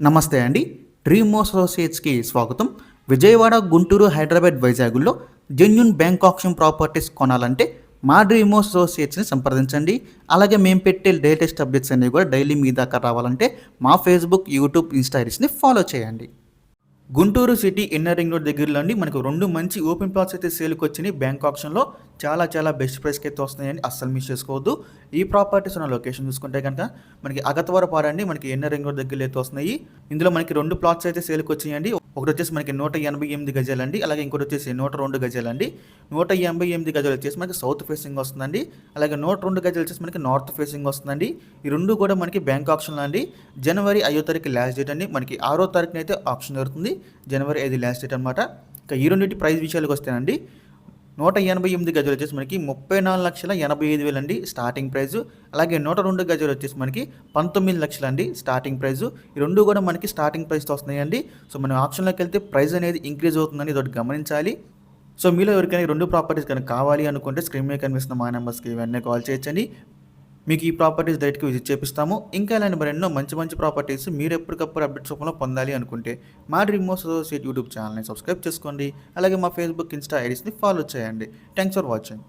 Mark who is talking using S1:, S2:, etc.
S1: నమస్తే అండి. డ్రీమ్ అసోసియేట్స్కి స్వాగతం. విజయవాడ గుంటూరు హైదరాబాద్ వైజాగ్లో జెన్యున్ బ్యాంక్ ఆప్షన్ ప్రాపర్టీస్ కొనాలంటే మా డ్రీమ్ అసోసియేట్స్ని సంప్రదించండి. అలాగే మేము పెట్టే లేటెస్ట్ అప్డేట్స్ అన్నీ కూడా డైలీ మీ దాకా రావాలంటే మా ఫేస్బుక్ యూట్యూబ్ ఇన్స్టాగ్రామ్స్ని ఫాలో చేయండి. Guntur city inner ring road దగ్గరలో అండి మనకు రెండు మంచి ఓపెన్ ప్లాట్స్ అయితే సేల్కి వచ్చినాయి బ్యాంక్ ఆప్షన్లో చాలా చాలా బెస్ట్ ప్రైస్కి అయితే వస్తున్నాయండి. అస్సలు మిస్ చేసుకోవద్దు. ఈ ప్రాపర్టీస్ ఉన్న లొకేషన్ చూసుకుంటే కనుక మనకి అగతవరపాడు అండి మనకి ఎన్న రింగ్ రోడ్ దగ్గర అయితే వస్తున్నాయి. ఇందులో మనకి రెండు ప్లాట్స్ అయితే సేల్కి వచ్చాయండి. ఒకటి వచ్చేసి మనకి నూట ఎనభై ఎనిమిది గజాలండి. అలాగే ఇంకోటి వచ్చేసి నూట రెండు గజాలండి. నూట ఎనభై ఎనిమిది గజాలు వచ్చేసి మనకి సౌత్ ఫేసింగ్ వస్తుందండి. అలాగే నూట రెండు గజాలు వచ్చేసి మనకి నార్త్ ఫేసింగ్ వస్తుందండి. ఈ రెండు కూడా మనకి బ్యాంక్ ఆప్షన్లో అండి జనవరి ఐదో తారీఖు లాస్ట్ డేట్ అండి. మనకి ఆరో తారీఖున అయితే ఆప్షన్ జరుగుతుంది. జనవరి ఐదు లాస్ట్ డేట్ అనమాట ఇంకా ఈ రెండింటి ప్రైస్ విషయాలకు వస్తేనండి నూట ఎనభై ఎనిమిది గజాలు వచ్చేసి మనకి ముప్పై నాలుగు లక్షల ఎనభై ఐదు వేలు అండి స్టార్టింగ్ ప్రైస్ అలాగే నూట రెండు గజాలు వచ్చేసి మనకి పంతొమ్మిది లక్షలు అండి స్టార్టింగ్ ప్రైస్ ఈ రెండు కూడా మనకి స్టార్టింగ్ ప్రైస్తో వస్తున్నాయండి. సో మనం ఆప్షన్లోకి వెళ్తే ప్రైస్ అనేది ఇంక్రీజ్ అవుతుందని ఇదొకటి గమనించాలి. సో మీలో ఎవరికైనా రెండు ప్రాపర్టీస్ కనుక కావాలి అనుకుంటే స్క్రీన్ మీద కనిపిస్తున్న మా నెంబర్స్కి ఇవన్నీ కాల్ చేయొచ్చండి. మీకు ఈ ప్రాపర్టీస్ డైరెక్ట్గా విజిట్ చేపిస్తాము. ఇంకా ఇలాంటి మరెన్నో మంచి మంచి ప్రాపర్టీస్ మీరు ఎప్పటికప్పుడు అప్డేట్స్ రూపంలో పొందాలి అనుకుంటే మా డ్రీమ్ అసోసియేట్ యూట్యూబ్ ఛానల్ని సబ్స్క్రైబ్ చేసుకోండి. అలాగే మా ఫేస్బుక్ ఇన్స్టా ఐడీస్ని ఫాలో చేయండి. Thanks for watching.